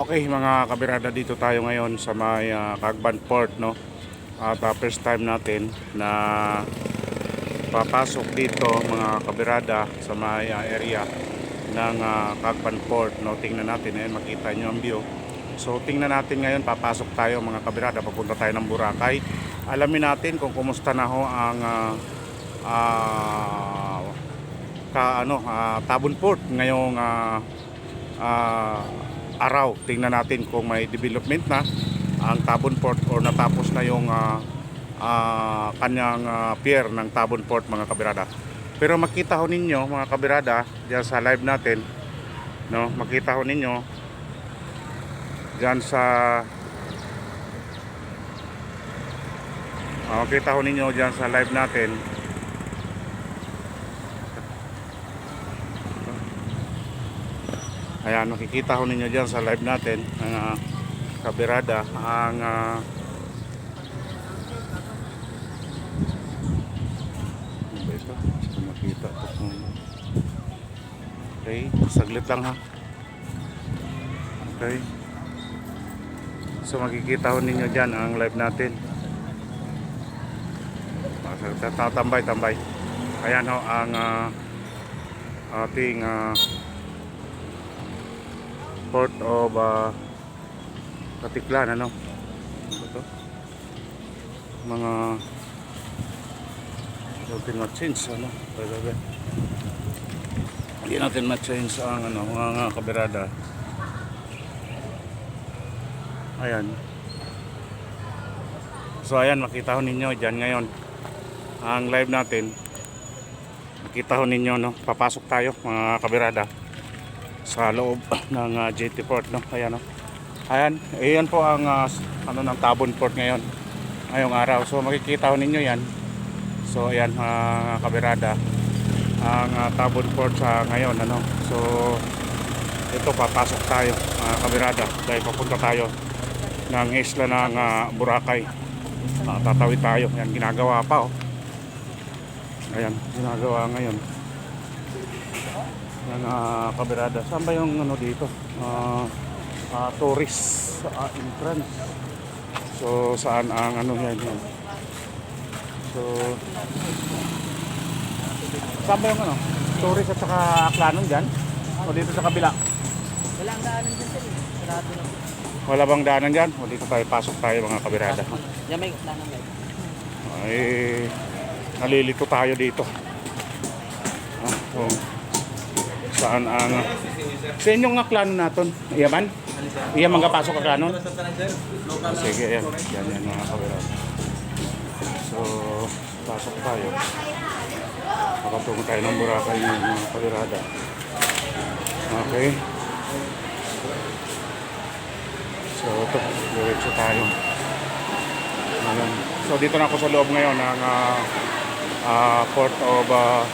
Okay mga kabirada dito tayo ngayon sa may ah, Cagban Port no. At ah, first time natin na papasok dito mga kabirada sa may ah, area ng ah, Cagban Port no. Tingnan natin eh makita nyo ang view. So tingnan natin ngayon papasok tayo mga kabirada papunta tayo ng Boracay. Alamin natin kung kumusta na ho ang ah, ah, ka ano ah, Tabon Port ngayong ah, ah, araw. Tingnan natin kung may development na ang Tabon Port or natapos na yung ah, ah, kanyang ah, pier ng Tabon Port mga kabirada. Pero makita ho ninyo mga kabirada diyan sa live natin no, makita ho ninyo diyan sa Ah, makita ho ninyo diyan sa live natin. Ayan, makikita ko ninyo dyan sa live natin ang ah, kabirada ang uh, ano ba kung Okay, saglit lang ha. Okay So makikita ko ninyo dyan ang live natin. Tatambay, tambay. Ayan ho ang ah, ating ah, Port of uh, Katiklan ano? Ano to? Mga natin ma-change ano? Hindi natin ma-change ang ano mga kabirada ayan. So ayan makita ho ninyo dyan ngayon. Ang live natin. Makita ho ninyo no? Papasok tayo mga kabirada. Sa loob ng uh, JT Port no? Ayan no? Ayan ayan po ang ah, ano ng Tabon Port ngayon. Ngayong araw. So makikita ho ninyo yan. So ayan mga kabirada. Ang ah, Tabon Port sa ngayon ano? So ito papasok tayo mga kabirada. Dahil papunta tayo ng isla ng ah, Boracay Ah, tatawid tayo yan ginagawa pa oh ayan ginagawa ngayon ng uh, kabirada. Saan ba yung ano dito? Uh, uh, tourist uh, entrance. So saan ang ano yan yan? So saan ba yung ano? Tourist at saka aklanon dyan? O dito sa kabila? Wala ang daanan dyan sir. eh. Sarado na. Wala bang daanan dyan? O dito tayo pasok tayo mga kabirada. Yan may daanan guys. Ay nalilito tayo dito. Ah, so, saan ang sa inyong nga klano naton? Iyaman? Iyaman ka pasok ka klano? Oh, sige, yan. Yan yan mga kabirada. So, pasok tayo. Makatungo tayo ng Boracay mga kabirada. Okay. So, ito. Diretso tayo. Ayan. So, dito na ako sa loob ngayon ng ah, ah, Port of ah,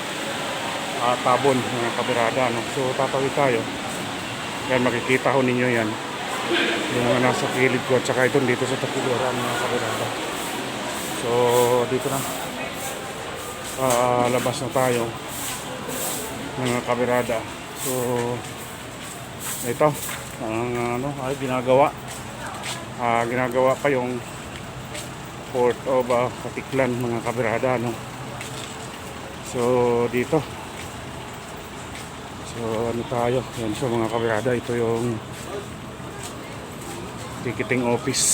ah, Tabon, mga kabirada. No? So, tatawid tayo. Yan, makikita ho ninyo yan. Yung mga nasa kilid ko at saka ito dito sa tapiluran mga kabirada. So, dito na. Ah, labas na tayo mga kabirada. So, ito. Ang ano, ay ginagawa. Ah, ginagawa pa yung Port of ah, Katiklan mga kabirada. No? So, dito. So, ano tayo? Yan so mga kabirada. Ito yung ticketing office.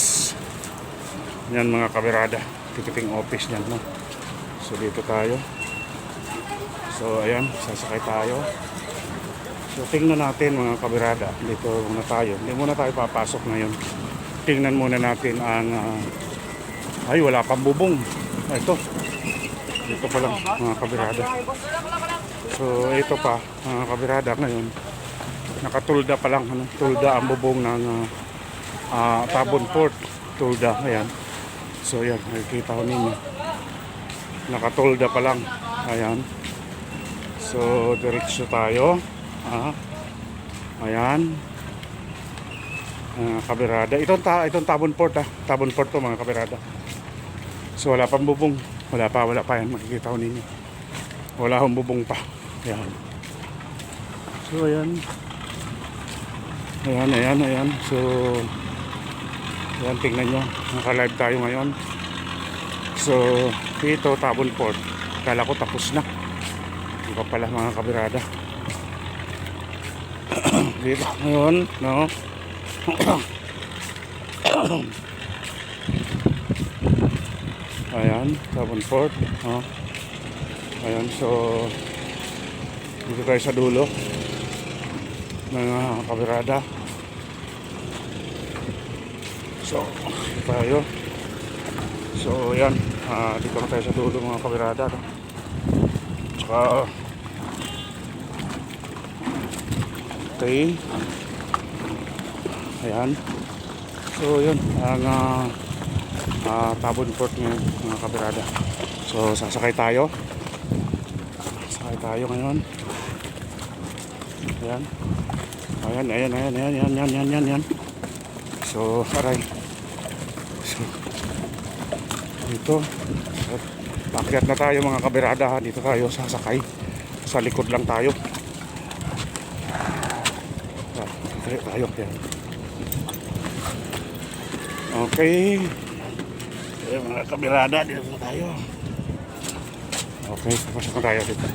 Yan mga kabirada. Ticketing office yan. No? So, dito tayo. So, ayan. Sasakay tayo. So, tingnan natin mga kabirada. Dito muna tayo. Hindi muna tayo papasok ngayon. Tingnan muna natin ang... ah, ay, wala pang bubong. Ah, ito. Dito pa lang mga kabirada. So, ito pa mga kabirada ngayon. Nakatulda pa lang. Ano, tulda ang bubong ng ah, ah, Tabon Port. Tulda. Ayan. So, yan. Nakikita ko ninyo. Nakatulda pa lang. Ayan. So, diretso tayo. Ah. Ayan. Mga kabirada. Itong, ta itong Tabon Port ah. Tabon Port to mga kabirada. So wala pang bubong. Wala pa, wala pa yan. Makikita ko ninyo. Wala akong bubong pa. Ayan. So ayan. Ayan, ayan, ayan. So ayan, tingnan nyo. Naka-live tayo ngayon. So ito, Tabon Port. Kala ko tapos na. Hindi pa pala mga kabirada. Dito ngayon, no? Ayan, Tabon Port. Oh. Ayan, so dito tayo sa dulo mga kabirada. So, tayo. So, ayan, ah, dito na tayo sa dulo mga kabirada. No? Tsaka, okay. Ayan. So, yun, ang ah, ah, Tabon Port ngayon, mga kabirada. So, sasakay tayo. Sasakay tayo ngayon. Ayan. Ayan, ayan, ayan, ayan, ayan, ayan, ayan, ayan, ayan. So, aray. So, dito. So, Pakyat na tayo mga kabirada. Dito tayo sasakay. Sa likod lang tayo. Okay, tayo. Yan. Okay. Eh, mga kabirada, dito na tayo. Okay, pasok na tayo dito.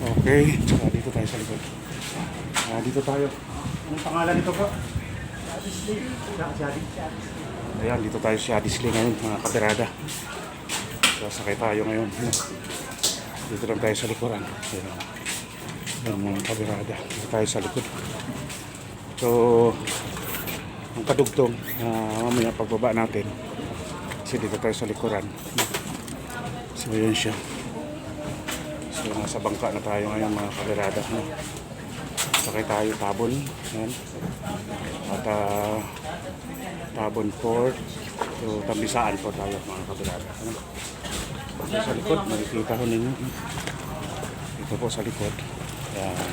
Okay, ah, dito tayo sa likod. Ah, dito tayo. Anong pangalan nito po? Ayan, dito tayo sa Disney ngayon, mga kabirada. Sasakay tayo ngayon. Dito lang tayo sa likuran. Ayan. Ayan, mga kabirada. Dito tayo sa likod. So, ang kadugtong, ah, mamaya pagbaba natin. Kasi dito tayo sa likuran. So, yun siya. So, nasa bangka na tayo ngayon, mga kabirada. No? Sakay tayo tabon. Ayan. At ah, tabon port. So, tambisaan po tayo, mga kabirada. Ano? Dito sa likod, makikita ko ninyo. Dito po sa likod. Ayan.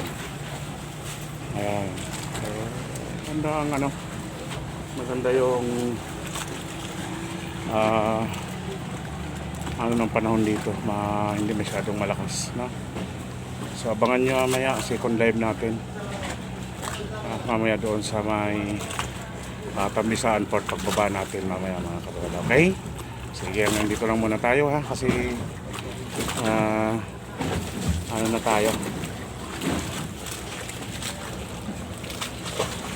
Ayan. Maganda ang ano, maganda yung ah ano ng panahon dito, ma, hindi masyadong malakas, no? So abangan nyo mamaya, second live natin. Ah, mamaya doon sa may uh, Tambisaan Port pagbaba natin mamaya mga kabala. Okay? Sige, hanggang dito lang muna tayo ha kasi ah, ano na tayo